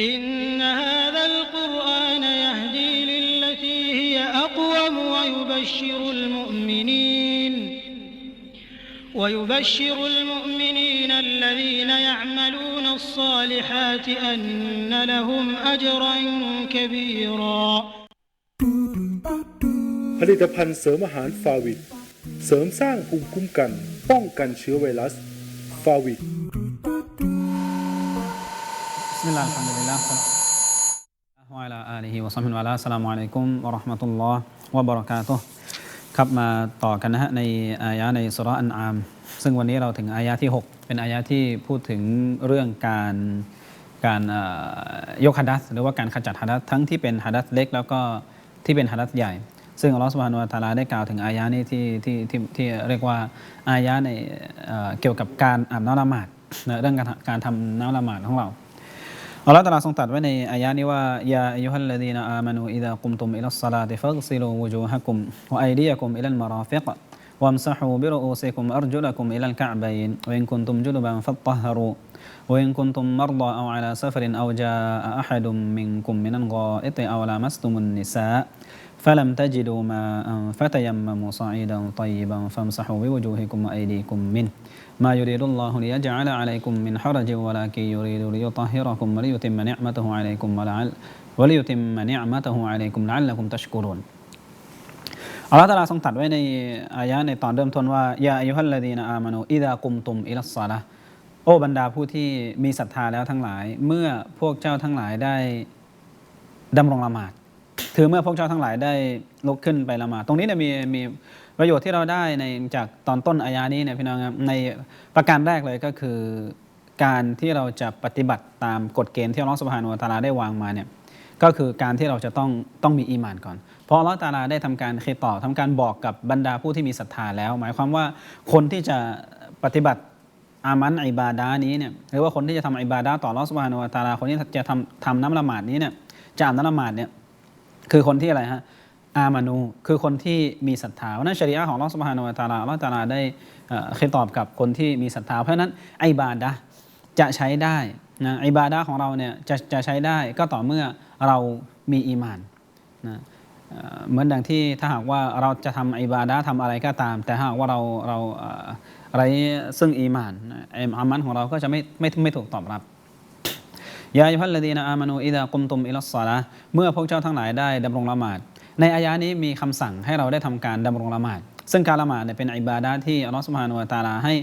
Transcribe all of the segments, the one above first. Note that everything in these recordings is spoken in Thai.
إن هذا القرآن يهدي للتي هي أقوم ويبشر المؤمنين ويبشر المؤمنين الذين يعملون الصالحات أن لهم أجرا كبيرا ผลิตภัณฑ์เสริมอาหารฟาวิดเสริมสร้างภูมิคุ้มกัน ป้องกันเชื้อไวรัสฟาวิด بسم الله الحمد لله وعلى آله وصحبه وعلى السلام عليكم ورحمة الله وبركاته ครับมาต่อกันนะฮะในอายะในสุราะห์อันอาม ซึ่งวันนี้เราถึงอายะที่ 6 เป็นอายะที่พูดถึงเรื่องการการเอ่อยกฮัดัสหรือว่าการขจัดฮัดัสทั้งที่เป็นฮัดัสเล็ก แล้วก็ที่เป็นฮัดัสใหญ่ ซึ่งอัลลอฮฺสุบฮานุวะตะอาลาได้กล่าวถึงอายะนี้ที่ที่ที่ที่เรียกว่าอายะในเอ่อเกี่ยวกับการอาบน้ำละหมาดนะเรื่องการการทำน้ำละหมาดของเรา الله تعالى سنطاد بني أياني ويا أيها الذين آمنوا إذا قمتم إلى الصلاة فاغسلوا وجوهكم وأيديكم إلى المرافق وامسحوا برؤوسكم أرجلكم إلى الكعبين. وإن كنتم جنبا فاطهروا. وإن كنتم مرضى أو على سفر أو جاء أحد منكم من الغائط أو لامستم النساء فلم تجدوا ماء فتيمموا صعيدا طيبا فامسحوا بوجوهكم وأيديكم منه. ما يريد الله ليجعل عليكم من حرج ولكن يريد ليطهركم وليتم نعمته عليكم ولعل وليتم نعمته عليكم لعلكم تشكرون อัลลอฮฺตะอาลาทรงตรัสไว้ในอายะในตอนเริ่มต้นว่ายาอายุฮัลลดีนอามานูอิดากุมตุมอิลัสซาละห์โอ้บรรดาผู้ที่มีศรัทธาแล้วทั้งหลาย เมื่อพวกเจ้าทั้งหลายได้ดำรงละหมาด ถือเมื่อพวกเจ้าทั้งหลายได้ลุกขึ้นไปละหมาด ตรงนี้เนี่ยมีมี ประโยชน์ที่เราได้ในจากตอนต้นอายานี้เนี่ยพี่น้องครับในประการแรกเลยก็คือ การที่เราจะปฏิบัติตามกฎเกณฑ์ที่อัลลอฮฺสุบฮานุตาลาได้วางมาเนี่ยก็คือการที่เราจะต้องต้องมีอีมานก่อน เพราะอัลลอฮฺตาลาได้ทำการเคต่อทำการบอกกับบรรดาผู้ที่มีศรัทธาแล้ว หมายความว่าคนที่จะปฏิบัติอามันอิบาดานี้เนี่ยหรือว่าคนที่จะทำอิบาดาต่ออัลลอฮฺสุบฮานุตาลาคนที่จะทำทำน้ำละหมาดนี้เนี่ยจะอาบน้ำละหมาดเนี่ยคือคนที่อะไรฮะ อามานูคือคนที่มีศรัทธาเพราะนั้นชริอะของอัลอสุบฮานุตาลาอัลอตาลาได้เอ่อเคตอบกับคนที่มีศรัทธาเพราะนั้นไอบาดะจะใช้ได้นะไอบาดะของเราเนี่ยจะจะใช้ได้ก็ต่อเมื่อเรามีอีมานนะเหมือนดังที่ถ้าหากว่าเราจะทำอิบาดะทำอะไรก็ตาม แต่หากว่าเราเราอะไรซึ่งอีมานอามันของเราก็จะไม่ไม่ไม่ถูกตอบรับยาอายุฮัลลดีนอามานูอิดะกุมตุมอิลัสซาละห์เมื่อพวกเจ้าทั้งหลายได้ดำรงละหมาด ในอายะนี้มีคำสั่งให้เราได้ทำการดำรงละหมาด ซึ่งการละหมาดเนี่ยเป็นอิบาดะห์ที่อัลลอฮฺสุบฮานุวะตาลาให้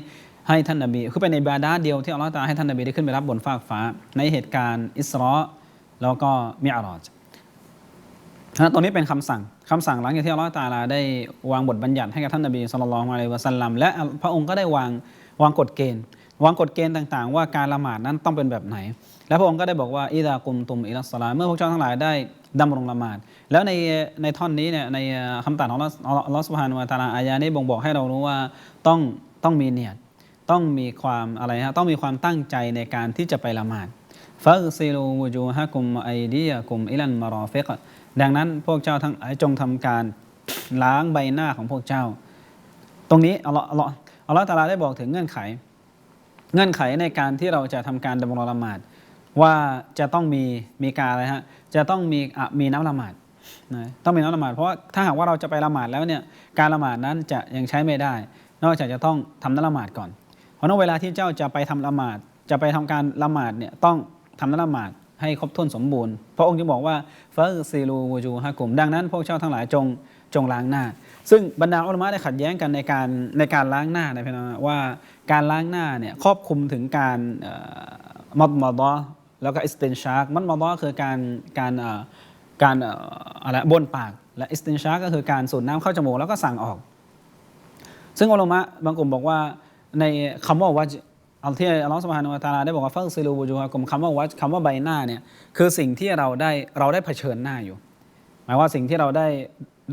ให้ท่านนบีคือเป็นอิบาดะห์เดียวที่อัลลอฮฺตาลาให้ท่านนบีได้ขึ้นไปรับบนฟากฟ้า ในเหตุการณ์อิสรอแล้วก็มิอาราจนะตรงนี้เป็นคำสั่งคำสั่งหลังจากที่อัลลอฮฺตาลาได้วางบทบัญญัติให้กับท่านนบีสุลต่านละฮ์อะลัยฮิวะสัลลัมและพระองค์ก็ได้วางวางกฎเกณฑ์ วางกฎเกณฑ์ต่างๆ ว่าการละหมาดนั้นต้องเป็นแบบไหน และพระองค์ก็ได้บอกว่าอิดากุมตุมอิลัสลาเมื่อพวกเจ้าทั้งหลายได้ดำรงละหมาด แล้วในในท่อนนี้เนี่ยในคำตรัสของลอสุบฮานุวะตาลาอายานี้บ่งบอกให้เรารู้ว่าต้องต้องมีเนียดต้องมีความอะไรฮะต้องมีความตั้งใจในการที่จะไปละหมาดฟักซิลูวูจูฮะกุมไอเดียกุมอิลันมารอเฟกดังนั้นพวกเจ้าทั้งหลายจงทำการล้างใบหน้าของพวกเจ้า ตรงนี้อัลลอฮ์อัลลอฮ์อัลลอฮ์ตาลาได้บอกถึงเงื่อนไข เงื่อนไขในการที่เราจะทำการดำรงละหมาดว่าจะต้องมีมีการอะไรฮะจะต้องมีมีน้ำละหมาดนะต้องมีน้ำละหมาดเพราะว่าถ้าหากว่าเราจะไปละหมาดแล้วเนี่ยการละหมาดนั้นจะยังใช้ไม่ได้ นอกจากจะต้องทำน้ำละหมาดก่อน เพราะนั้นเวลาที่เจ้าจะไปทำละหมาด จะไปทำการละหมาดเนี่ยต้องทำน้ำละหมาดให้ครบถ้วนสมบูรณ์พระองค์จึงบอกว่าฟักซีลูวูจูฮะกลุ่มดังนั้นพวกเจ้าทั้งหลายจง จงล้างหน้า ซึ่งบรรดาอุลามะได้ขัดแย้งกันในการในการล้างหน้านะพี่น้องว่าการล้างหน้าเนี่ยครอบคลุมถึงการมัดมาดอแล้วก็อิสตินชาร์กมัดมาดอคือการการการอะไรบนปาก และอิสตินชาร์กก็คือการสูดน้ำเข้าจมูกแล้วก็สั่งออก ซึ่งอุลามะบางกลุ่มบอกว่าในคำว่าวัจเอาที่อัลลอฮฺสุบฮานุวะตาลาได้บอกว่าฟักซิลูบูจูฮะกุมคำว่าวัจคำว่าใบหน้าเนี่ยคือสิ่งที่เราได้เราได้เผชิญหน้าอยู่ มายว่าสิ่งที่เราได้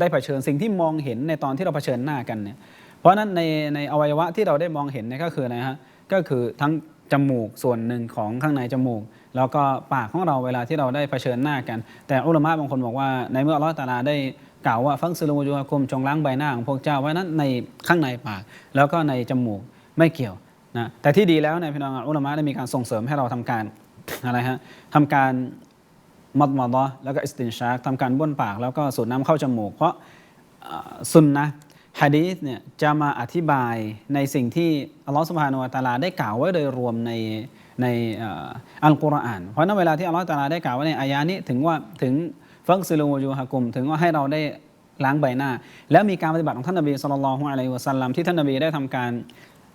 ได้เผชิญสิ่งที่มองเห็นในตอนที่เราเผชิญหน้ากันเนี่ยเพราะนั้นในในอวัยวะที่เราได้มองเห็นเนี่ยก็คืออะไรฮะก็คือทั้งจมูกส่วนหนึ่งของข้างในจมูก แล้วก็ปากของเราเวลาที่เราได้เผชิญหน้ากัน แต่อุลามะบางคนบอกว่า ในเมื่ออัลลอฮฺตาลาได้กล่าวว่าฟังซิลูจูฮะกุมจงล้างใบหน้าของพวกเจ้าไว้นั้นในข้างในปาก แล้วก็ในจมูกไม่เกี่ยวนะแต่ที่ดีแล้วเนี่ยพี่น้องอุลามะได้มีการส่งเสริมให้เราทำการอะไรฮะทำการ มัดมดแล้วก็อิสตินชากทำการบ้วนปากแล้วก็สูดน้ำเข้าจมูก เพราะซุนนะฮะดีษเนี่ยจะมาอธิบายในสิ่งที่อัลลอฮฺสุบฮานุวะตะอาลาได้กล่าวไว้โดยรวมในในอัลกุรอาน เพราะนั้นเวลาที่อัลลอฮฺตะอาลาได้กล่าวไว้ในอายะนี้ถึงว่าถึงฟักซิลูวะจูฮะกุม ถึงว่าให้เราได้ล้างใบหน้า แล้วมีการปฏิบัติของท่านนบีสุลต่านละฮ์อะลัยวะสัลลัมที่ท่านนบีได้ทำการ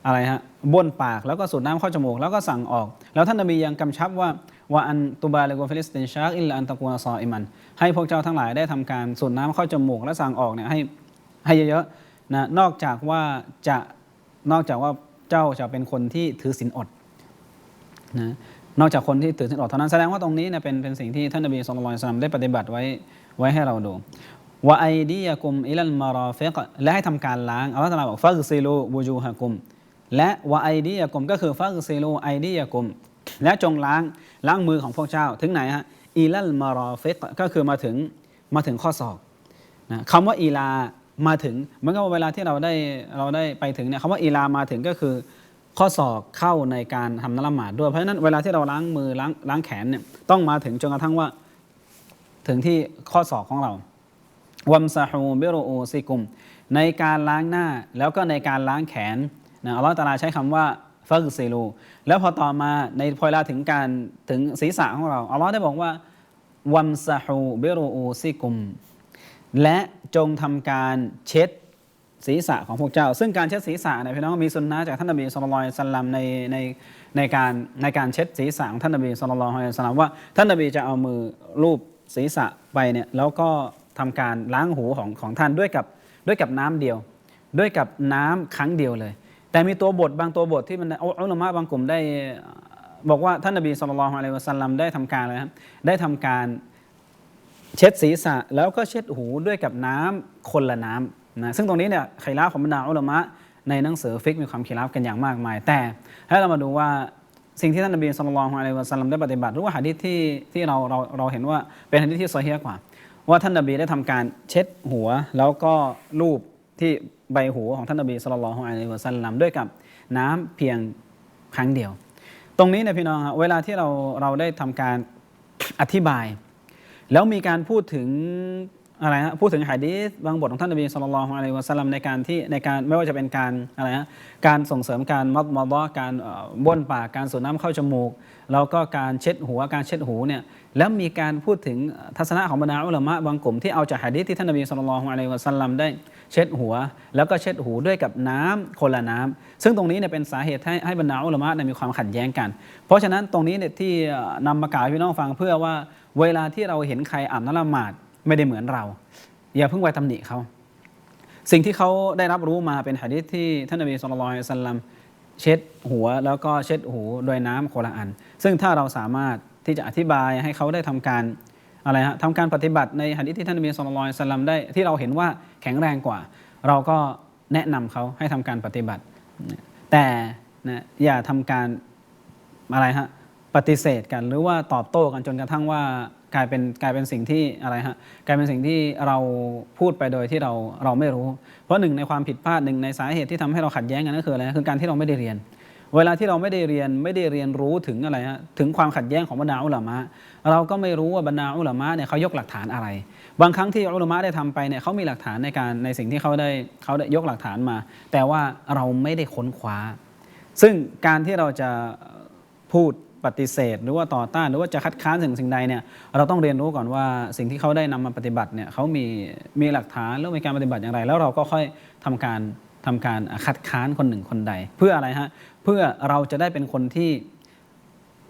อะไรฮะบ้วนปากแล้วก็สูดน้ำเข้าจมูก แล้วก็สั่งออก แล้วท่านนบียังกำชับว่า ว่าอันตุบาเลกวฟิลิสตินชาอิลลาอันตะกูนซออิมัน ให้พวกเจ้าทั้งหลายได้ทำการสูดน้ำเข้าจมูกและสั่งออกเนี่ยให้ให้เยอะๆนะนอกจากว่าจะนอกจากว่าเจ้าจะเป็นคนที่ถือศีลอดนะนอกจากคนที่ถือศีลอดเท่านั้นแสดงว่าตรงนี้เนี่ยเป็นเป็นสิ่งที่ท่านนบีสุลต่านได้ปฏิบัติไว้ไว้ให้เราดูวะไอดียกุมอิลัลมาราฟิกและให้ทำการล้างอัลลอฮฺตรัสบอกฟักซิลูบูจูฮะกุม และวะไอดียกุมก็คือฟักซิลูไอดียกุม และจงล้าง ล้างมือของพวกเจ้า ถึงไหนฮะอีลัลมารอฟิกก็คือมาถึงมาถึงข้อศอกนะคำว่าอีลามาถึงเหมือนกับเวลาที่เราได้เราได้ไปถึงเนี่ยคำว่าอีลามาถึงก็คือข้อศอกเข้าในการทำนละหมาดด้วย เพราะฉะนั้นเวลาที่เราล้างมือล้างล้างแขนเนี่ยต้องมาถึงจนกระทั่งว่าถึงที่ข้อศอกของเราวัมซาฮูบิโรโอซิกุม ในการล้างหน้าแล้วก็ในการล้างแขนนะอัลลอฮฺตาลาใช้คำว่า ฟักซิลู แล้วพอต่อมาในพอเวลาถึงการถึงศีรษะของเราอัลลอฮ์ได้บอกว่า วัมซาฮูเบโรโอซิกุม และจงทำการเช็ดศีรษะของพวกเจ้า ซึ่งการเช็ดศีรษะเนี่ยพี่น้องมีสุนนะจากท่านนบีสุลต่านสัลลัมในในในการในการเช็ดศีรษะของท่านนบีสุลต่านสัลลัมว่าท่านนบีจะเอามือลูบศีรษะไปเนี่ยแล้วก็ทำการล้างหูของของท่านด้วยกับด้วยกับน้ำเดียว ด้วยกับน้ำครั้งเดียวเลย แต่มีตัวบทบางตัวบทที่มันอุลามะบางกลุ่มได้บอกว่าท่านนบีสุลต่านอะลัยวะสัลลัมได้ทำการอะไรครับได้ทำการเช็ดศีรษะ แล้วก็เช็ดหูด้วยกับน้ำคนละน้ำนะซึ่งตรงนี้เนี่ยไคลาของบรรดาอุลามะในหนังสือฟิกมีความขีลาฟกันอย่างมากมาย แต่ให้เรามาดูว่าสิ่งที่ท่านนบีสุลต่านอะลัยวะสัลลัมได้ปฏิบัติหรือว่าหะดีษที่ที่เราเราเราเห็นว่าเป็นหะดีษที่ซอฮีฮ์กว่า ว่าท่านนบีได้ทำการเช็ดหัวแล้วก็ลูบที่ ใบหูของท่านนบีสุลต่านอะลัยฮิวะสัลลัมด้วยกับน้ำเพียงครั้งเดียว ตรงนี้นะพี่น้องครับเวลาที่เราเราได้ทำการอธิบาย แล้วมีการพูดถึง อะไรฮะพูดถึงหะดีษบางบทของท่านนบีสุลต่านอะลัยวะสัลลัมในการที่ในการไม่ว่าจะเป็นการอะไรฮะการส่งเสริมการมัดมอดอการบ้วนปากการสูดน้ำเข้าจมูก แล้วก็การเช็ดหัวการเช็ดหูเนี่ยแล้วมีการพูดถึงทัศนะของบรรดาอุลามะบางกลุ่มที่เอาจากหะดีษที่ท่านนบีสุลต่านอะลัยวะสัลลัมได้เช็ดหัว แล้วก็เช็ดหูด้วยกับน้ำคนละน้ำซึ่งตรงนี้เนี่ยเป็นสาเหตุให้ให้บรรดาอุลามะเนี่ยมีความขัดแย้งกัน เพราะฉะนั้นตรงนี้เนี่ยที่นำมากล่าวพี่น้องฟังเพื่อว่าเวลาที่เราเห็นใครอ่านนละหมาด ไม่ได้เหมือนเรา อย่าเพิ่งไปตำหนิเขา สิ่งที่เขาได้รับรู้มาเป็นหะดีษที่ท่านนบีสุลต่านสัลลัมเช็ดหัวแล้วก็เช็ดหูโดยน้ำคละอัน ซึ่งถ้าเราสามารถที่จะอธิบายให้เขาได้ทำการอะไรฮะทำการปฏิบัติในหะดีษที่ท่านนบีสุลต่านสัลลัมได้ที่เราเห็นว่าแข็งแรงกว่า เราก็แนะนำเขาให้ทำการปฏิบัติ แต่นะอย่าทำการอะไรฮะปฏิเสธกันหรือว่าตอบโต้กันจนกระทั่งว่า กลายเป็นกลายเป็นสิ่งที่อะไรฮะกลายเป็นสิ่งที่เราพูดไปโดยที่เราเราไม่รู้ เพราะหนึ่งในความผิดพลาดหนึ่งในสาเหตุที่ทำให้เราขัดแย้งกันก็คืออะไรคือการที่เราไม่ได้เรียน เวลาที่เราไม่ได้เรียนไม่ได้เรียนรู้ถึงอะไรฮะถึงความขัดแย้งของบรรดาอุลามะเราก็ไม่รู้ว่าบรรดาอุลามะเนี่ยเขายกหลักฐานอะไร บางครั้งที่อุลามะได้ทำไปเนี่ยเขามีหลักฐานในการในสิ่งที่เขาได้เขาได้ยกหลักฐานมา แต่ว่าเราไม่ได้ค้นคว้า ซึ่งการที่เราจะพูด ปฏิเสธ หรือว่าต่อต้านหรือว่าจะคัดค้านสิ่งสิ่งใดเนี่ยเราต้องเรียนรู้ก่อนว่าสิ่งที่เขาได้นำมาปฏิบัติเนี่ยเขามีมีหลักฐานแล้วมีการปฏิบัติอย่างไร แล้วเราก็ค่อยทำการทำการคัดค้านคนหนึ่งคนใด เพื่ออะไรฮะเพื่อเราจะได้เป็นคนที่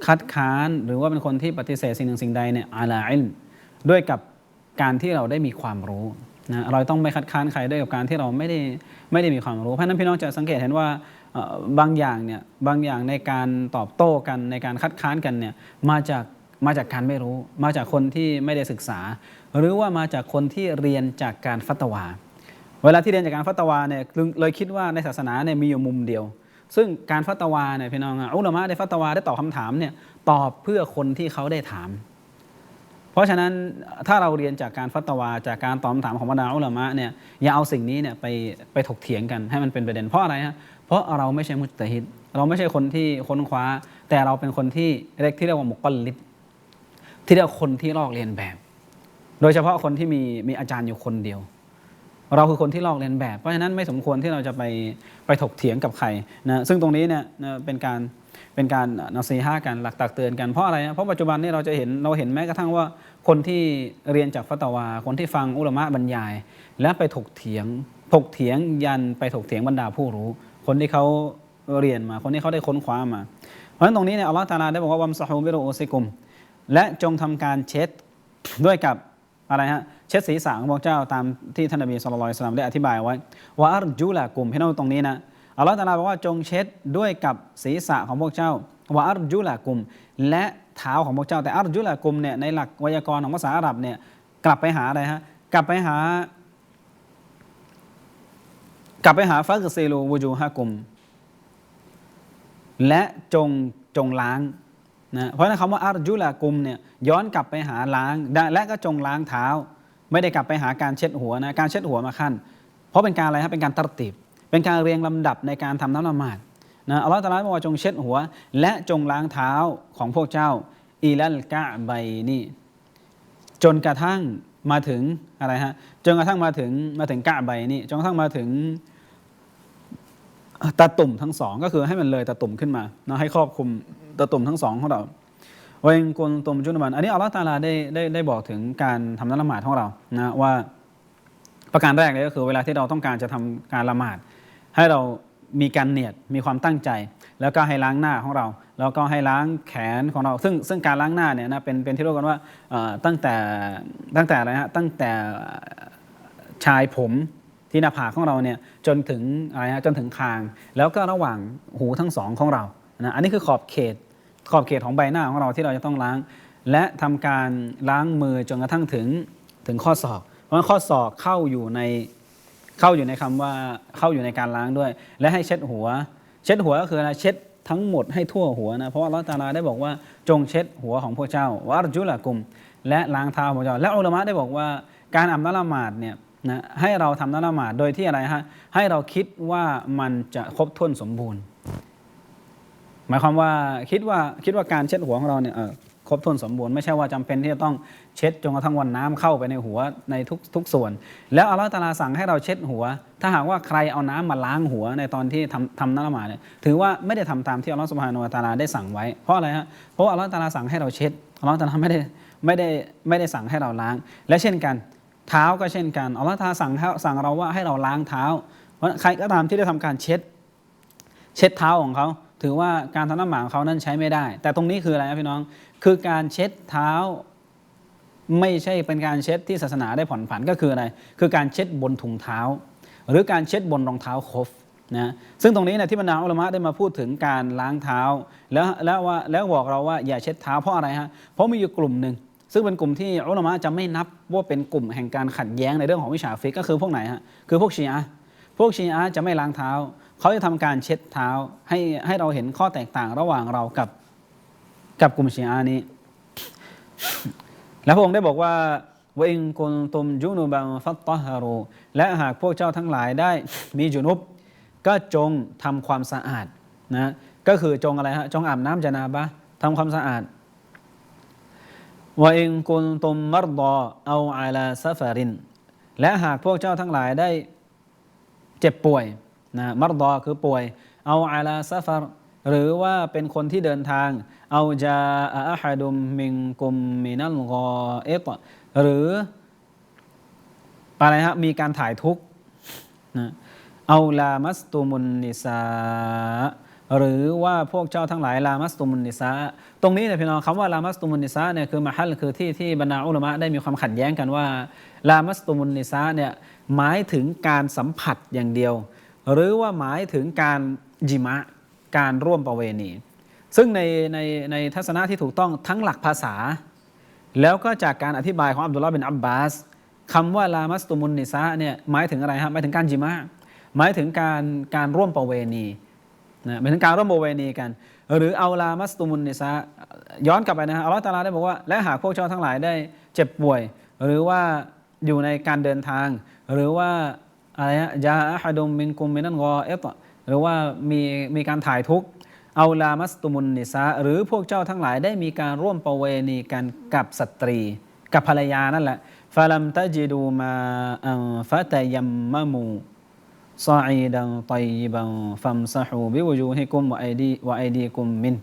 คัดค้านหรือว่าเป็นคนที่ปฏิเสธสิ่งหนึ่งสิ่งใดเนี่ยอาลาอิลด้วยกับการที่เราได้มีความรู้นะเราต้องไม่คัดค้านใครด้วยกับการที่เราไม่ได้ไม่ได้มีความรู้เพราะนั้นพี่น้องจะสังเกตเห็นว่า บางอย่างเนี่ยบางอย่างในการตอบโต้กันในการคัดค้านกันเนี่ยมาจากมาจากการไม่รู้ มาจากคนที่ไม่ได้ศึกษา หรือว่ามาจากคนที่เรียนจากการฟัตวา เวลาที่เรียนจากการฟัตวาเนี่ยเลยคิดว่าในศาสนาเนี่ยมีอยู่มุมเดียว ซึ่งการฟัตวาเนี่ยพี่น้องอุลามะได้ฟัตวาได้ตอบคำถามเนี่ยตอบเพื่อคนที่เขาได้ถาม เพราะฉะนั้นถ้าเราเรียนจากการฟัตวาจากการตอบคำถามของบรรดาอุลามะเนี่ยอย่าเอาสิ่งนี้เนี่ยไปไปถกเถียงกันให้มันเป็นประเด็นเพราะอะไรฮะ เพราะเราไม่ใช่มุจตะฮิดเราไม่ใช่คนที่ค้นคว้า แต่เราเป็นคนที่เรียกที่เรียกว่ามุกลลิดที่เรียกว่าคนที่ลอกเลียนแบบ โดยเฉพาะคนที่มีมีอาจารย์อยู่คนเดียว เราคือคนที่ลอกเลียนแบบ เพราะฉะนั้นไม่สมควรที่เราจะไปไปถกเถียงกับใครนะซึ่งตรงนี้เนี่ยเป็นการเป็นการนาซีห้ากันหลักตักเตือนกันเพราะอะไรเพราะปัจจุบันนี้เราจะเห็นเราเห็นแม้กระทั่งว่าคนที่เรียนจากฟัตวา คนที่ฟังอุลามะบรรยาย และไปถกเถียงถกเถียงยันไปถกเถียงบรรดาผู้รู้ คนที่เขาเรียนมา คนที่เขาได้ค้นคว้ามา เพราะฉะนั้นตรงนี้เนี่ยอัลลอฮฺตาลาได้บอกว่าวัมซะฮูบิโรโอซิกุม และจงทำการเช็ดด้วยกับอะไรฮะเช็ดศีรษะของพระเจ้าตามที่ท่านนบีสุลต่านได้อธิบายไว้ว่าอัรจุละกุมพี่น้องตรงนี้นะอัลลอฮฺตาลาบอกว่าจงเช็ดด้วยกับศีรษะของพวกเจ้าว่าอัรจุละกุม และเท้าของพวกเจ้า แต่อัรจุละกุมเนี่ยในหลักไวยากรณ์ของภาษาอาหรับเนี่ยกลับไปหาอะไรฮะกลับไปหา กลับไปหาฟักซีลูวูจูฮะกุม และจงจงล้างนะเพราะนั้นคำว่าอัรจุลากุมเนี่ยย้อนกลับไปหาล้าง และก็จงล้างเท้า ไม่ได้กลับไปหาการเช็ดหัวนะการเช็ดหัวมาขั้น เพราะเป็นการอะไรครับเป็นการตัดติบ เป็นการเรียงลำดับในการทำน้ำละหมาดนะอัลลอฮฺตรัสบอกว่าจงเช็ดหัว และจงล้างเท้าของพวกเจ้าอีลัลกะใบนี่จนกระทั่งมาถึงอะไรฮะจนกระทั่งมาถึงมาถึงกะใบนี่จนกระทั่งมาถึง ตาตุ่มทั้งสองก็คือให้มันเลยตาตุ่มขึ้นมาเนาะให้ครอบคลุมตาตุ่มทั้งสองของเราเวงกุลตุมจุนบันอันนี้อัลลอฮฺตาลาได้ได้ได้บอกถึงการทำน้ำละหมาดของเรานะว่าประการแรกเลยก็คือเวลาที่เราต้องการจะทำการละหมาด ให้เรามีการเนียดมีความตั้งใจ แล้วก็ให้ล้างหน้าของเรา แล้วก็ให้ล้างแขนของเรา ซึ่งซึ่งการล้างหน้าเนี่ยนะเป็นเป็นที่รียกกันว่าตั้งแต่ตั้งแต่อะไรฮะตั้งแต่ชายผม ที่หน้าผากของเราเนี่ยจนถึงอะไรฮะจนถึงคาง แล้วก็ระหว่างหูทั้งสองของเรานะอันนี้คือขอบเขตขอบเขตของใบหน้าของเราที่เราจะต้องล้าง และทำการล้างมือจนกระทั่งถึงถึงข้อศอก เพราะข้อศอกเข้าอยู่ในเข้าอยู่ในคำว่าเข้าอยู่ในการล้างด้วย และให้เช็ดหัว เช็ดหัวก็คืออะไรเช็ดทั้งหมดให้ทั่วหัวนะเพราะว่าอัลอตาลาได้บอกว่าจงเช็ดหัวของพวกเจ้าวารจุละกุม และล้างเท้าของพวกเจ้าและอุลามะได้บอกว่าการอาบน้ำละหมาดเนี่ย นะให้เราทำน้ำละหมาดโดยที่อะไรฮะให้เราคิดว่ามันจะครบถ้วนสมบูรณ์ หมายความว่าคิดว่าคิดว่าการเช็ดหัวของเราเนี่ยครบถ้วนสมบูรณ์ไม่ใช่ว่าจำเป็นที่จะต้องเช็ดจนกระทั่งวันน้ำเข้าไปในหัวในทุกทุกส่วน แล้วอัลลอฮฺตาลาสั่งให้เราเช็ดหัว ถ้าหากว่าใครเอาน้ำมาล้างหัวในตอนที่ทำทำน้ำละหมาดเนี่ยถือว่าไม่ได้ทำตามที่อัลลอฮฺสุบฮานุวะตาลาได้สั่งไว้เพราะอะไรฮะเพราะอัลลอฮฺตาลาสั่งให้เราเช็ดอัลลอฮฺตาลาไม่ได้ไม่ได้ไม่ได้สั่งให้เราล้าง และเช่นกัน เท้าก็เช่นกันอัลลอฮฺตาสั่งสั่งเราว่าให้เราล้างเท้าเพราะใครก็ตามที่ได้ทำการเช็ด เช็ดเท้าของเขา ถือว่าการทำน้ำหมาของเขานั้นใช้ไม่ได้ แต่ตรงนี้คืออะไรครับพี่น้อง คือการเช็ดเท้าไม่ใช่เป็นการเช็ดที่ศาสนาได้ผ่อนผันก็คืออะไร คือการเช็ดบนถุงเท้า หรือการเช็ดบนรองเท้าคฟนะซึ่งตรงนี้เนี่ยที่บรรดาอัลมะได้มาพูดถึงการล้างเท้า แล้วแล้วว่าแล้วบอกเราว่าอย่าเช็ดเท้าเพราะอะไรฮะเพราะมีอยู่กลุ่มหนึ่ง ซึ่งเป็นกลุ่มที่อัลามะจะไม่นับว่าเป็นกลุ่มแห่งการขัดแย้งในเรื่องของวิชาฟิกก็คือพวกไหนฮะคือพวกชีอะพวกชีอะจะไม่ล้างเท้า เขาจะทำการเช็ดเท้าให้ให้เราเห็นข้อแตกต่างระหว่างเรากับกับกลุ่มชีอะนี้ แล้วพระองค์ได้บอกว่าว่าอิงกุลตุมจุนุบังฟัตตฮารูและหากพวกเจ้าทั้งหลายได้มีจุนุบ ก็จงทำความสะอาดนะก็คือจงอะไรฮะจงอาบน้ำจานาบะห์ทำความสะอาด ว่าอิงกุลตุมมารดอเอาอาลาซาฟาริน และหากพวกเจ้าทั้งหลายได้เจ็บป่วยนะมารดอคือป่วย เอาอาลาซาฟารหรือว่าเป็นคนที่เดินทาง เอาจาอะฮัดุมมิงกุมมินัลกอเอตหรืออะไรฮะมีการถ่ายทุกนะเอาลามัสตุมุนนิซา หรือว่าพวกเจ้าทั้งหลายลามัสตุมุนนิซาตรงนี้เนี่ยพี่น้องคำว่าลามัสตุมุนนิซาเนี่ยคือมาฮัลคือที่ที่บรรดาอุลามะได้มีความขัดแย้งกันว่าลามัสตุมุนนิซาเนี่ยหมายถึงการสัมผัสอย่างเดียว หรือว่าหมายถึงการจิมะการร่วมประเวณี ซึ่งในในในทัศนะที่ถูกต้องทั้งหลักภาษา แล้วก็จากการอธิบายของอับดุลลาห์บินอับบาสคำว่าลามัสตุมุนนิซาเนี่ยหมายถึงอะไรฮะหมายถึงการจิมะหมายถึงการการร่วมประเวณี นะหมายถึงการร่วมประเวณีกัน หรือเอาลามัสตุมุนนิซาย้อนกลับไปนะฮะอัลลอฮฺตาลาได้บอกว่า และหากพวกเจ้าทั้งหลายได้เจ็บป่วย หรือว่าอยู่ในการเดินทาง หรือว่าอะไรฮะยาอะฮดุมมินกุมมินันกอเอตหรือว่ามีมีการถ่ายทุกข์เอาลามัสตุมุนนิซาหรือพวกเจ้าทั้งหลายได้มีการร่วมประเวณีกันกับสตรี กับภรรยานั่นแหละฟาลัมตะจิดูมาอันฟะตะยัมมะมู ซาอีดันตัยบันฟัมซะฮูบิวจูฮิกุมวะไอดีวะไอดีกุมมิน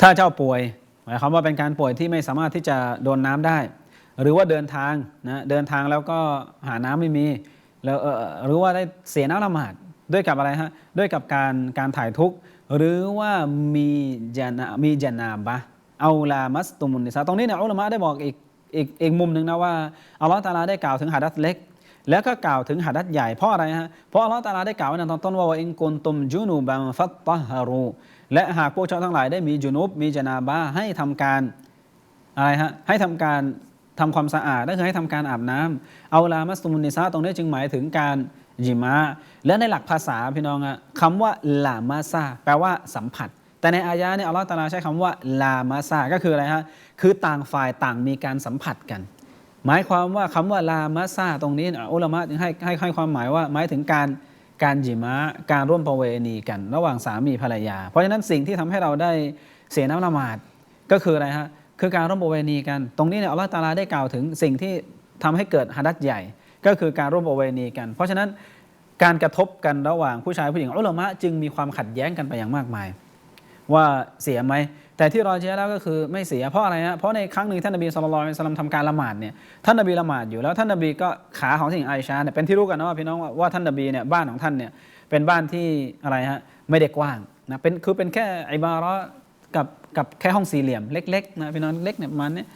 ถ้าเจ้าป่วยหมายความว่าเป็นการป่วยที่ไม่สามารถที่จะโดนน้ำได้ หรือว่าเดินทางนะเดินทางแล้วก็หาน้ำไม่มีแล้วเอ่อหรือว่าได้เสียน้ำละหมาดด้วยกับอะไรฮะด้วยกับการการถ่ายทุกข์หรือว่ามีจนามีจนาบะเอาลามัสตุมุนนิสาตรงนี้เนี่ยอุลามะได้บอกอีกอีกอีกมุมหนึ่งนะว่าอัลลอฮฺตาลาได้กล่าวถึงหาดัษเล็ก แล้วก็กล่าวถึงหาดัษใหญ่เพราะอะไรฮะเพราะอัลลอฮฺตาลาได้กล่าวไว้ในตอนต้นว่าอินกุนตุมจุนูบันฟัตตะฮารูและหากพวกเจ้าทั้งหลายได้มีจุนุบมีจนาบะห์ให้ทำการอะไรฮะให้ทำการทำความสะอาดนั่นคือให้ทำการอาบน้ำเอาลามัสตุมุนิซาตรงนี้จึงหมายถึงการยิมะและในหลักภาษาพี่น้องอะคำว่าลามาซาแปลว่าสัมผัส แต่ในอายะเนี่ยอัลลอฮฺตาลาใช้คำว่าลามาซาก็คืออะไรฮะคือต่างฝ่ายต่างมีการสัมผัสกัน หมายความว่าคำว่าลามาซาตรงนี้อุลามะจึงให้ให้ให้ความหมายว่าหมายถึงการการจิมะการร่วมประเวณีกัน ระหว่างสามีภรรยา เพราะฉะนั้นสิ่งที่ทำให้เราได้เสียน้ำละหมาดก็คืออะไรฮะคือการร่วมประเวณีกัน ตรงนี้เนี่ยอัลลอฮฺตาลาได้กล่าวถึงสิ่งที่ทำให้เกิดฮัดัษใหญ่ ก็คือการร่วมประเวณีกัน เพราะฉะนั้นการกระทบกันระหว่างผู้ชายผู้หญิงอุลามะจึงมีความขัดแย้งกันไปอย่างมากมาย ว่าเสียไหมแต่ที่รอเจแล้วก็คือไม่เสียเพราะอะไรฮะเพราะในครั้งหนึ่งท่านนบีสุลต่านสลัมทำการละหมาดเนี่ยท่านนบีละหมาดอยู่แล้วท่านนบีก็ขาของสิ่งไอชาเนี่ยเป็นที่รู้กันนะว่าพี่น้องว่าท่านนบีเนี่ยบ้านของท่านเนี่ยเป็นบ้านที่อะไรฮะไม่ได้กว้างนะเป็นคือเป็นแค่ไอบาระกับกับแค่ห้องสี่เหลี่ยมเล็กๆนะพี่น้องเล็กเนี่ยมาณเนี้ย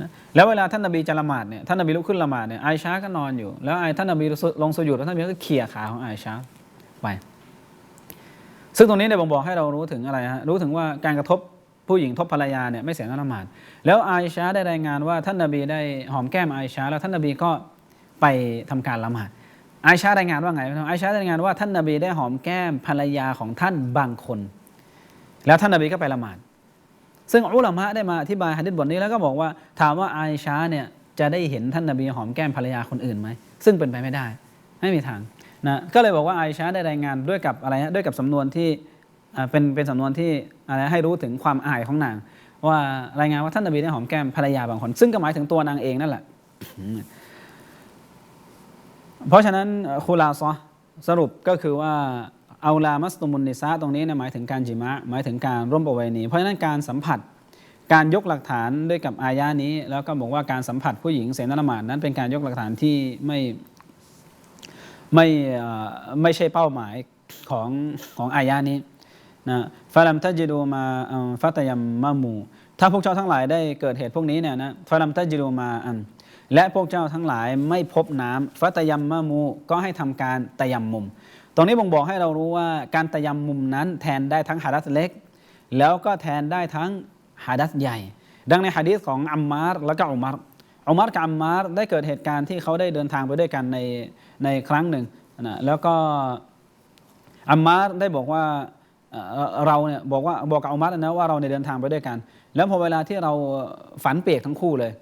นะแล้วเวลาท่านนบีจะละหมาดเนี่ยท่านนบีลุกขึ้นละหมาดเนี่ยไอชาก็นอนอยู่ แล้วไอท่านนบีลงสุญูดแล้วท่านนบีก็เขี่ยขาของไอชาไป ซึ่งตรงนี้เนี่ยบ่งบอกให้เรารู้ถึงอะไรฮะรู้ถึงว่าการกระทบผู้หญิงทบภรรยาเนี่ยไม่เสียน้ำละหมาดแล้วไอชาได้รายงานว่าท่านนบีได้หอมแก้มไอชาแล้วท่านนบีก็ไปทำการละหมาดไอชารายงานว่าไงไอชารายงานว่าท่านนบีได้หอมแก้มภรรยาของท่านบางคน แล้วท่านนบีก็ไปละหมาดซึ่งอุลามะได้มาอธิบายฮะดิษบทนี้แล้วก็บอกว่าถามว่าไอชาเนี่ยจะได้เห็นท่านนบีหอมแก้มภรรยาคนอื่นไหมซึ่งเป็นไปไม่ได้ ไม่มีทาง นะก็เลยบอกว่าไอชาได้รายงานด้วยกับอะไรฮะด้วยกับสำนวนที่เป็นเป็นสำนวนที่อะไรให้รู้ถึงความอายของนาง ว่ารายงานว่าท่านนบีได้หอมแก้มภรรยาบางคน ซึ่งก็หมายถึงตัวนางเองนั่นแหละ เพราะฉะนั้นคูลาซอสรุปก็คือว่าเอาลามัสตุมุนนิซาตรงนี้เนี่ยหมายถึงการจิมะหมายถึงการร่วมประเวณี เพราะฉะนั้นการสัมผัสการยกหลักฐานด้วยกับอายานี้ แล้วก็บอกว่าการสัมผัสผู้หญิงเสนาละหมาดนั้นเป็นการยกหลักฐานที่ไม่ ไม่ไม่ใช่เป้าหมายของของอายานี้นะฟาลัมตัจิดูมาอันฟาตยัมมามู ถ้าพวกเจ้าทั้งหลายได้เกิดเหตุพวกนี้เนี่ยนะฟาลัมตัจิดูมาอัน และพวกเจ้าทั้งหลายไม่พบน้ำฟาตยัมมามู ก็ให้ทำการตยัมมุม ตรงนี้บ่งบอกให้เรารู้ว่าการตยัมมุมนั้นแทนได้ทั้งหาดัสเล็ก แล้วก็แทนได้ทั้งหาดัสใหญ่ ดังในฮะดีษของอัมมาร์และก็อุมัรอุมัรกับอัมมาร์ได้เกิดเหตุการณ์ที่เขาได้เดินทางไปด้วยกันใน ในครั้งหนึ่งนะแล้วก็อัมมาร์ได้บอกว่าเราเนี่ยบอกว่าบอกกับอุมัรนะว่าเราเนี่ยเดินทางไปด้วยกัน แล้วพอเวลาที่เราฝันเปียกทั้งคู่เลย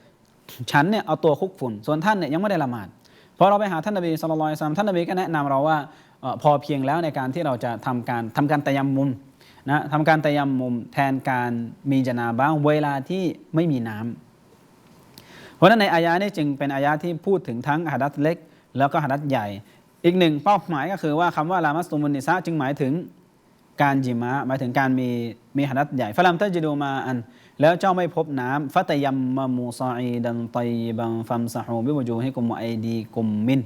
ฉันเนี่ยเอาตัวคุกฝุ่น ส่วนท่านเนี่ยยังไม่ได้ละหมาดพอเราไปหาท่านนบีสุลต่านท่านนบีก็แนะนำเราว่าพอเพียงแล้วในการที่เราจะทำการทำการตะยำมุมนะทำการตะยำมุมแทนการมีจนาบ้างเวลาที่ไม่มีน้ำเพราะฉะนั้นในอายะนี้จึงเป็นอายะที่พูดถึงทั้งหะดัษเล็ก แล้วก็หะดัษใหญ่ อีกหนึ่งเป้าหมายก็คือว่าคำว่าลามัสตุมุนิซะจึงหมายถึงการจิมะหมายถึงการมีมีหะดัษใหญ่ฟะลัมตัจิดูมาอัน แล้วเจ้าไม่พบน้ำฟัตยัมมามูซาอีดันตยบังฟัมซะฮูบิวจูให้กุมไอดีกุมมิน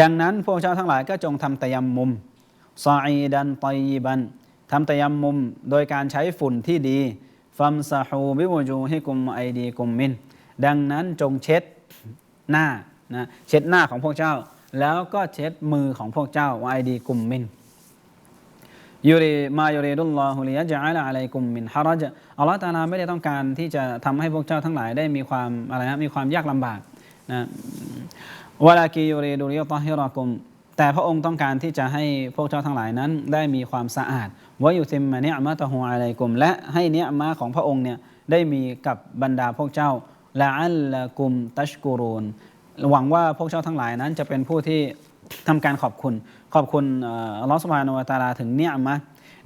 ดังนั้นพวกเจ้าทั้งหลายก็จงทำตะยัมมุมซาอีดันตยบันทำตะยัมมุมโดยการใช้ฝุ่นที่ดีฟัมซะฮูบิวจูให้กุมไอดีกุมมิน ดังนั้นจงเช็ดหน้า นะเช็ดหน้าของพวกเจ้า แล้วก็เช็ดมือของพวกเจ้าวะไอดีกุมมินยูรีมายูรีดุลลอฮุลิยะจะอัลอะลัยกุมมินฮารัจอัลลอฮฺตาลาไม่ได้ต้องการที่จะทำให้พวกเจ้าทั้งหลายได้มีความอะไรนะมีความยากลำบากนะวลากียูรีดุลิยะตอฮิรอกุมแต่พระองค์ต้องการที่จะให้พวกเจ้าทั้งหลายนั้น ได้มีความสะอาดวะยุซิมมะเนียมะตะฮูอะลัยกุม และให้เนียมะของพระองค์เนี่ยได้มีกับบรรดาพวกเจ้าละอัลละกุมตัชกูรูน หวังว่าพวกเจ้าทั้งหลายนั้น จะเป็นผู้ที่ทำการขอบคุณ ขอบคุณอัลลอฮฺสุบฮานวะตาลาถึงเนียมะ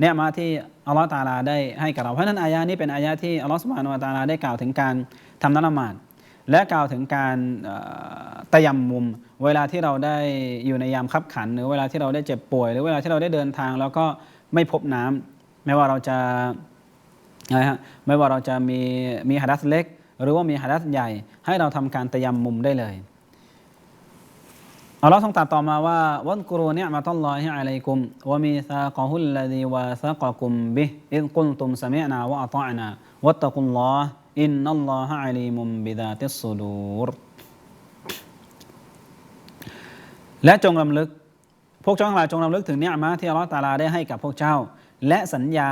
เนี่ยมาที่อัลลอฮฺตาลาได้ให้กับเรา เพราะนั้นอายะนี้เป็นอายะที่อัลลอฮฺสุบฮานุวะตาลาได้กล่าวถึงการทำนัละหมาดและกล่าวถึงการเตะยำมุม เวลาที่เราได้อยู่ในยามคับขัน หรือเวลาที่เราได้เจ็บป่วย หรือเวลาที่เราได้เดินทาง แล้วก็ไม่พบน้ำไม่ว่าเราจะอะไรฮะไม่ว่าเราจะมีมีหัดัสเล็ก หรือว่ามีหัดัสใหญ่ ให้เราทำการตะยำมุมได้เลย อัลลอฮ์ทรงตรัสต่อมาว่าวันกรูเนี่ยมะตัลลอฮิอะลัยกุมวะมีซากะฮุลลดีวะซากะกุมบิอิดกุลตุมซะมิอนาวะอะตอนาวัตตะกุลลอฮ์อินนัลลอฮะอะลีมุมบิดาติสซุดูรและจงรำลึก พวกเจ้าทั้งหลายจงรำลึกถึงเนี่ยมะที่อัลลอฮ์ตาลาได้ให้กับพวกเจ้า และสัญญา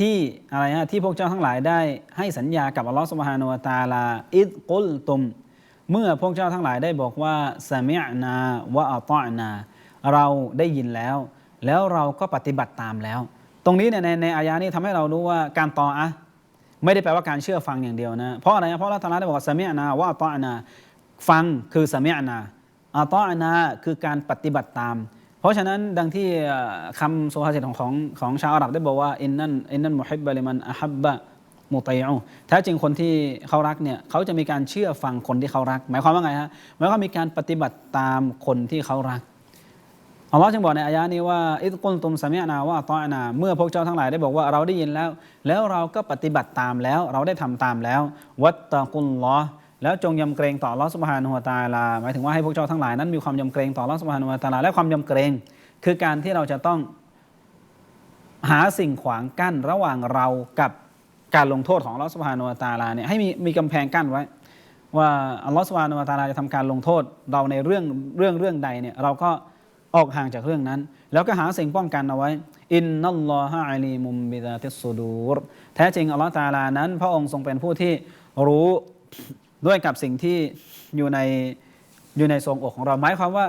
ที่อะไรฮะที่พวกเจ้าทั้งหลายได้ให้สัญญากับอัลลอฮ์สุบฮานุวะตาลาอิดกุลตุม เมื่อพวกเจ้าทั้งหลายได้บอกว่าสมิอนาวะอัตอนา เราได้ยินแล้ว แล้วเราก็ปฏิบัติตามแล้ว ตรงนี้เนี่ยในในอายานี้ทำให้เรารู้ว่าการต่ออะไม่ได้แปลว่าการเชื่อฟังอย่างเดียวนะ เพราะอะไรเพราะลลอฮฺตาลาได้บอกว่าสมิอนาวะอัตอนา ฟังคือสมิอนาอัตอนาคือการปฏิบัติตาม เพราะฉะนั้นดังที่คำสุภาษิตของของของชาวอาหรับได้บอกว่าอินนั่นอินนั่นมุฮิบบะลิมันอะฮับบะ มุตัยอูแท้จริงคนที่เขารักเนี่ยเขาจะมีการเชื่อฟังคนที่เขารัก หมายความว่าไงฮะหมายความมีการปฏิบัติตามคนที่เขารักอัลลอฮ์จึงบอกในอายะนี้ว่าอิดกุลตุมสมิอานาว่าตอนา เมื่อพวกเจ้าทั้งหลายได้บอกว่าเราได้ยินแล้ว แล้วเราก็ปฏิบัติตามแล้ว เราได้ทำตามแล้ว วัตตะกุลลอแล้วจงยำเกรงต่ออัลอสุบฮานุฮะตาลา หมายถึงว่าให้พวกเจ้าทั้งหลายนั้นมีความยำเกรงต่ออัลอสุบฮานุฮะตาลา และความยำเกรง คือการที่เราจะต้องหาสิ่งขวางกั้นระหว่างเรากับ การลงโทษของอัลลอฮฺสุบฮานุวตาลาเนี่ยให้มีมีกำแพงกั้นไว้ ว่าอัลลอฮฺสุบฮานุวตาลาจะทำการลงโทษเราในเรื่องเรื่องเรื่องใดเนี่ยเราก็ออกห่างจากเรื่องนั้น แล้วก็หาสิ่งป้องกันเอาไว้ อินนัลลอฮะอะลีมุมบิดาติสซูดูรแท้จริงอัลลอฮฺตาลานั้น พระองค์ทรงเป็นผู้ที่รู้ด้วยกับสิ่งที่อยู่ในอยู่ในทรงอกของเราหมายความว่า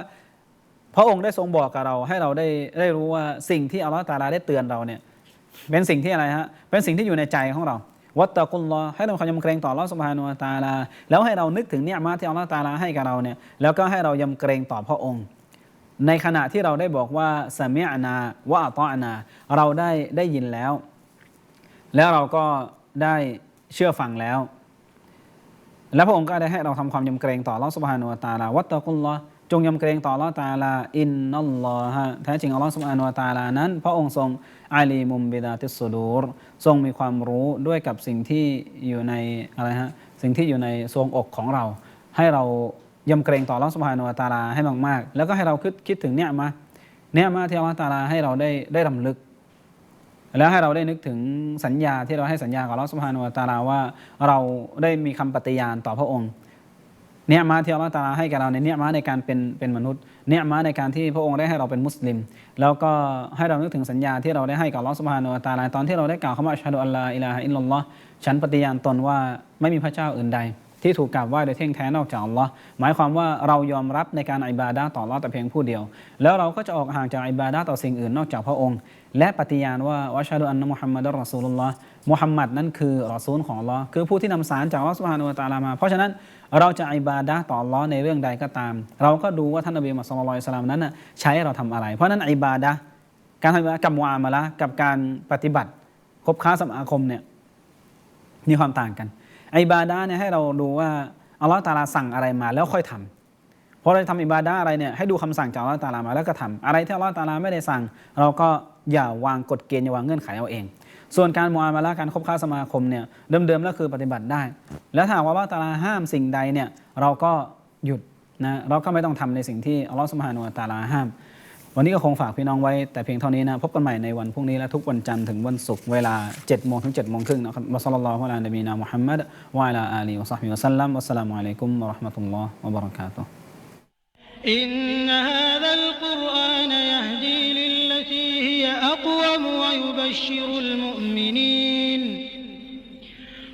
พระองค์ได้ทรงบอกกับเราให้เราได้ได้รู้ว่าสิ่งที่อัลลอฮฺตาลาได้เตือนเราเนี่ย เป็นสิ่งที่อะไรฮะ เป็นสิ่งที่อยู่ในใจของเรา วัตตะกุลลอให้เราความยำเกรงต่ออัลลอฮ์สุบฮานุวตาลา แล้วให้เรานึกถึงเนี่ยมาที่อัลลอฮ์ตะอาลาให้กับเราเนี่ย แล้วก็ให้เรายำเกรงต่อพระองค์ ในขณะที่เราได้บอกว่าสมิอานาวะอัตออานา เราได้ได้ยินแล้ว แล้วเราก็ได้เชื่อฟังแล้ว และพระองค์ก็ได้ให้เราทำความยำเกรงต่ออัลลอฮ์สุบฮานุวตาลา วัตตะกุลลอฮ จงยำเกรงต่ออัลลอฮ์ตาลาอินนัลลอฮะแท้จริงอัลลอฮ์สุบานุวะตาลานั้น พระองค์ทรงอาลีมุมบิดาติสซูดูรทรงมีความรู้ด้วยกับสิ่งที่อยู่ในอะไรฮะสิ่งที่อยู่ในทรวงอกของเรา ให้เรายำเกรงต่ออัลลอฮ์สุบานวะตาลาให้มากๆ แล้วก็ให้เราคิดคิดถึงเนี่ยมาเนี่ยมาที่อัลลอฮ์ตาลาให้เราได้ได้รำลึก แล้วให้เราได้นึกถึงสัญญาที่เราให้สัญญากับอัลลอฮฺสุบานวะตาลาว่า เราได้มีคำปฏิญาณต่อพระองค์ เนี่ยมาที่อัลลอฮฺตาลาให้กับเราในเนี่ยมาในการเป็นเป็นมนุษย์เนี่ยมาในการที่พระองค์ได้ให้เราเป็นมุสลิม แล้วก็ให้เรานึกถึงสัญญาที่เราได้ให้กับอัลลอฮฺสุบฮานุวะตาลาตอนที่เราได้กล่าวคำว่าอัชฮะดุอัลลอฮฺอิลาฮะอิลลัลลอฮ์ฉันปฏิญาณตนว่าไม่มีพระเจ้าอื่นใด ที่ถูกกราบไหว้โดยเท่งแท้นอกจากอัลลอฮ์หมายความว่าเรายอมรับในการอิบาดะต่ออัลลอฮ์แต่เพียงผู้เดียว แล้วเราก็จะออกห่างจากอิบาดะต่อสิ่งอื่นนอกจากพระองค์ และปฏิญาณว่าวะชาดุอันนะมุฮัมมัดรอซูลุลลอฮ์มุฮัมมัดนั้นคือรอซูลของอัลลอฮ์คือผู้ที่นำสารจากอัลลอฮ์สุบฮานุตาลามาเพราะฉะนั้น เราจะอิบาดะต่อลลอในเรื่องใดก็ตาม เราก็ดูว่าท่านนบีมุฮัมมัดศ็อลลัลลอฮุอะลัยฮิวะซัลลัมนั้นน่ะใช้เราทำอะไร เพราะนั้นอิบาดะการทำอิบาดะกับมุอามาละกับการปฏิบัติคบค้าสมาคมเนี่ยมีความต่างกันอิบาดะเนี่ยให้เราดูว่าอัลลอฮ์ตาลาสั่งอะไรมาแล้วค่อยทำพอเราทำอิบาดะอะไรเนี่ยให้ดูคำสั่งจากอัลลอฮ์ตาลามาแล้วก็ทำอะไรที่อัลลอฮ์ตาลาไม่ได้สั่ง เราก็อย่าวางกฎเกณฑ์อย่าวางเงื่อนไขเอาเอง ส่วนการมุอามาละห์การคบค้าสมาคมเนี่ยเดิมๆแล้วคือปฏิบัติได้ แล้วถ้าหากว่าอัลลอฮ์ตะอาลาห้ามสิ่งใดเนี่ยเราก็หยุดนะเราก็ไม่ต้องทำในสิ่งที่อัลลอฮ์สุบฮานุวะตะอาลาห้าม วันนี้ก็คงฝากพี่น้องไว้แต่เพียงเท่านี้นะพบกันใหม่ในวันพรุ่งนี้และทุกวันจันทร์ถึงวันศุกร์เวลา7โมงถึง7โมงครึ่งนะครับวะซัลลัลลอฮุอะลานบีนามุฮัมมัดวะอะลาอาลีวะซอฮบิวะซัลลัมวัสสลามุอะลัยกุมวะเราะห์มะตุลลอฮ์วะบะเราะกาตุฮ์ إن هذا القرآن يهدي للتي هي أقوم ويبشر المؤمنين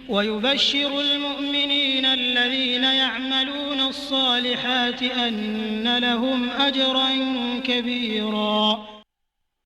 ويبشر المؤمنين الذين يعملون الصالحات أن لهم أجرا كبيرا